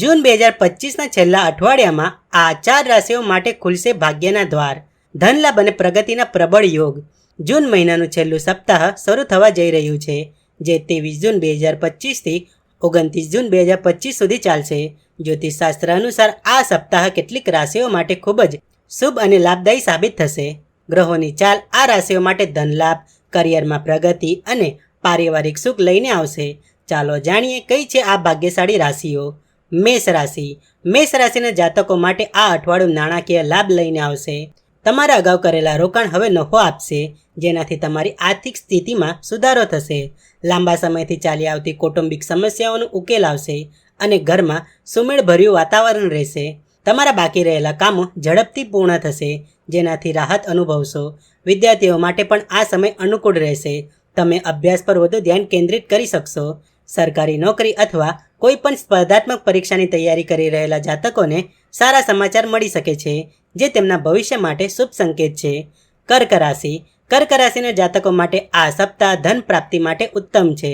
જૂન બે હજાર પચીસના છેલ્લા અઠવાડિયામાં આ ચાર રાશિઓ માટે ખુલશે ભાગ્યના દ્વાર. ધનલાભ અને પ્રગતિના પ્રબળ યોગ. જૂન મહિનાનું છેલ્લું સપ્તાહ શરૂ થવા જઈ રહ્યું છે, જે ત્રેવીસ જૂન બે હજાર પચીસથી ઓગણત્રીસ જૂન બે હજાર પચીસ સુધી ચાલશે. જ્યોતિષશાસ્ત્ર અનુસાર આ સપ્તાહ કેટલીક રાશિઓ માટે ખૂબ જ શુભ અને લાભદાયી સાબિત થશે. ગ્રહોની ચાલ આ રાશિઓ માટે ધનલાભ, કરિયરમાં પ્રગતિ અને પારિવારિક સુખ લઈને આવશે. ચાલો જાણીએ કઈ છે આ ભાગ્યશાળી રાશિઓ. મેષ રાશિ. મેષ રાશિના જાતકો માટે આ અઠવાડિયું નાણાકીય લાભ લઈને આવશે. તમારા અગાઉ કરેલા રોકાણ હવે નફો આપશે, જેનાથી તમારી આર્થિક સ્થિતિમાં સુધારો થશે. લાંબા સમયથી ચાલી આવતી કૌટુંબિક સમસ્યાઓનો ઉકેલ આવશે અને ઘરમાં સુમેળભર્યું વાતાવરણ રહેશે. તમારા બાકી રહેલા કામો ઝડપથી પૂર્ણ થશે, જેનાથી રાહત અનુભવશો. વિદ્યાર્થીઓ માટે પણ આ સમય અનુકૂળ રહેશે. તમે અભ્યાસ પર વધુ ધ્યાન કેન્દ્રિત કરી શકશો. સરકારી નોકરી અથવા કોઈ પણ સ્પર્ધાત્મક પરીક્ષાની તૈયારી કરી રહેલા જાતકોને સારા સમાચાર મળી શકે છે, જે તેમના ભવિષ્ય માટે શુભ સંકેત છે. કર્ક રાશિ. કર્ક રાશિના જાતકો માટે આ સપ્તાહ ધન પ્રાપ્તિ માટે ઉત્તમ છે.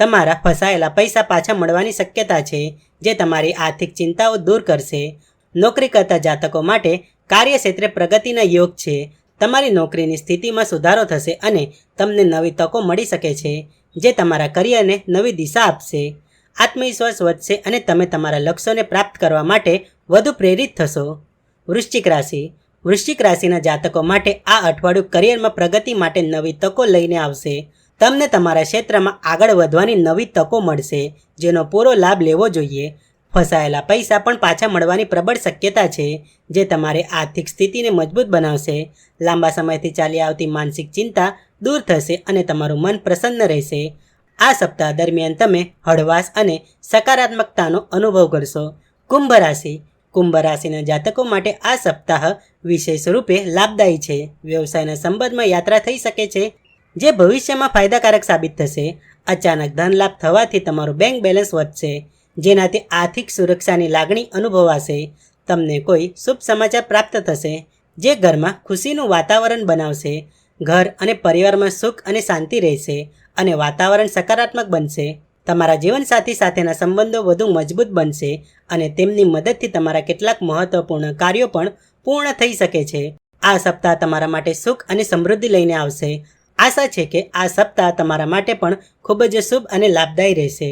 તમારા ફસાયેલા પૈસા પાછા મળવાની શક્યતા છે, જે તમારી આર્થિક ચિંતાઓ દૂર કરશે. નોકરી કરતા જાતકો માટે કાર્યક્ષેત્રે પ્રગતિના યોગ છે. તમારી નોકરીની સ્થિતિમાં સુધારો થશે અને તમને નવી તકો મળી શકે છે, જે તમારા કરિયરને નવી દિશા આપશે. આત્મવિશ્વાસ વધશે અને તમે તમારા લક્ષ્યોને પ્રાપ્ત કરવા માટે વધુ પ્રેરિત થશો. વૃશ્ચિક રાશિ. વૃશ્ચિક રાશિના જાતકો માટે આ અઠવાડિયું કરિયરમાં પ્રગતિ માટે નવી તકો લઈને આવશે. તમને તમારા ક્ષેત્રમાં આગળ વધવાની નવી તકો મળશે, જેનો પૂરો લાભ લેવો જોઈએ. ફસાયેલા પૈસા પણ પાછા મળવાની પ્રબળ શક્યતા છે, જે તમારી આર્થિક સ્થિતિને મજબૂત બનાવશે. લાંબા સમયથી ચાલી આવતી માનસિક ચિંતા દૂર થશે અને તમારું મન પ્રસન્ન રહેશે. આ સપ્તાહ દરમિયાન તમે હળવાશ અને સકારાત્મકતાનો અનુભવ કરશો. કુંભ રાશિ. કુંભ રાશિના જાતકો માટે આ સપ્તાહ વિશેષ રૂપે લાભદાયી છે. વ્યવસાયના સંબંધમાં યાત્રા થઈ શકે છે, જે ભવિષ્યમાં ફાયદાકારક સાબિત થશે. અચાનક ધન લાભ થવાથી તમારું બેંક બેલેન્સ વધશે, જેનાથી આર્થિક સુરક્ષાની લાગણી અનુભવાશે. તમને કોઈ શુભ સમાચાર પ્રાપ્ત થશે, જે ઘરમાં ખુશીનું વાતાવરણ બનાવશે. ઘર અને પરિવારમાં સુખ અને શાંતિ રહેશે. અને વાતાવરણ સકારાત્મક બનશે, તમારા જીવનસાથી સાથેના સંબંધો વધુ મજબૂત બનશે અને તેમની મદદથી તમારા કેટલાક મહત્વપૂર્ણ કાર્યો પણ પૂર્ણ થઈ શકે છે. આ સપ્તાહ તમારા માટે સુખ અને સમૃદ્ધિ લઈને આવશે. આશા છે કે આ સપ્તાહ તમારા માટે પણ ખૂબ જ શુભ અને લાભદાયી રહેશે.